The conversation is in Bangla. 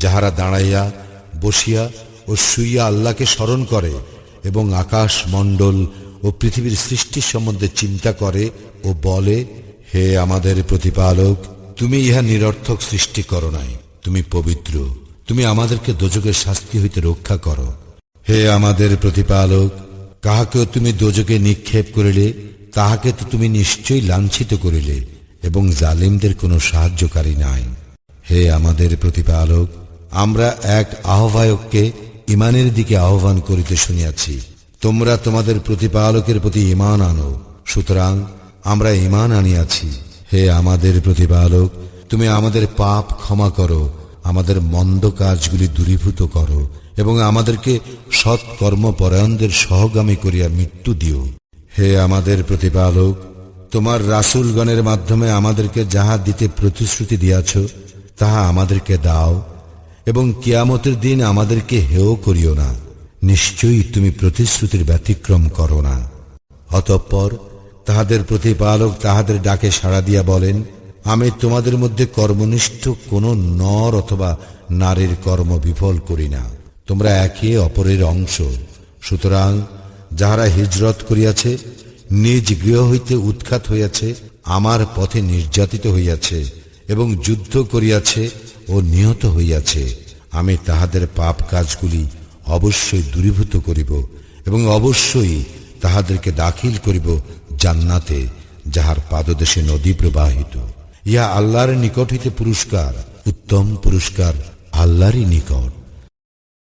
যাহারা দাঁড়াইয়া বসিয়া ও শুইয়া আল্লাহকে স্মরণ করে এবং আকাশ, মণ্ডল ও পৃথিবীর সৃষ্টির সম্বন্ধে চিন্তা করে ও বলে, হে আমাদের প্রতিপালক, তুমি ইহা নিরর্থক সৃষ্টি করো নাই। তুমি পবিত্র। তুমি আমাদেরকে দোজকের শাস্তি হইতে রক্ষা করো। হে আমাদের প্রতিপালক, কাহাকেও তুমি দোজকে নিক্ষেপ করিলে, তাহাকে তো তুমি নিশ্চয়ই লাঞ্ছিত করিলে এবং জালিমদের কোনো সাহায্যকারী নাই। হে আমাদের প্রতিপালক আমরা এক আহ্বায়ককে ইমানের দিকে আহ্বান করিতে শুনিয়াছি। তোমরা তোমাদের প্রতিপালকের প্রতি ইমান আনো। সুতরাং আমরা ইমান আনিয়াছি। হে আমাদের প্রতিপালক, তুমি আমাদের পাপ ক্ষমা করো, আমাদের মন্দ কাজগুলি দূরীভূত করো, এবং আমাদেরকে সৎ কর্মপরায়ণদের সহগামী করিয়া মৃত্যু দিও। হে আমাদের প্রতিপালক, তোমার রাসূলগণের মাধ্যমে আমাদেরকে যাহা দিতে প্রতিশ্রুতি দিয়াছ, তাহা আমাদেরকে দাও। এবং কিয়ামতের দিন আমাদেরকে হেয় করিও না। নিশ্চয়ই তুমি প্রতিশ্রুতির ব্যতিক্রম করো না। অতঃপর তাহাদের প্রতিপালক তাহাদের ডাকে সাড়া দিয়া বলেন, আমি তোমাদের মধ্যে কর্মনিষ্ঠ কোন নর অথবা নারীর কর্ম বিফল করি না। তোমরা একে অপরের অংশ। সুতরাং যাহারা হিজরত করিয়াছে, নিজ গৃহ হইতে উৎখাত হইয়াছে, আমার পথে নির্যাতিত হইয়াছে এবং যুদ্ধ করিয়াছে ও নিহত হইয়াছে, আমি তাহাদের পাপ কাজগুলি অবশ্যই দূরীভূত করিব এবং অবশ্যই তাহাদেরকে দাখিল করিব জান্নাতে, যাহার পাদদেশে নদী প্রবাহিত। ইহা আল্লাহর নিকট হইতে পুরস্কার, উত্তম পুরস্কার আল্লাহরই নিকট।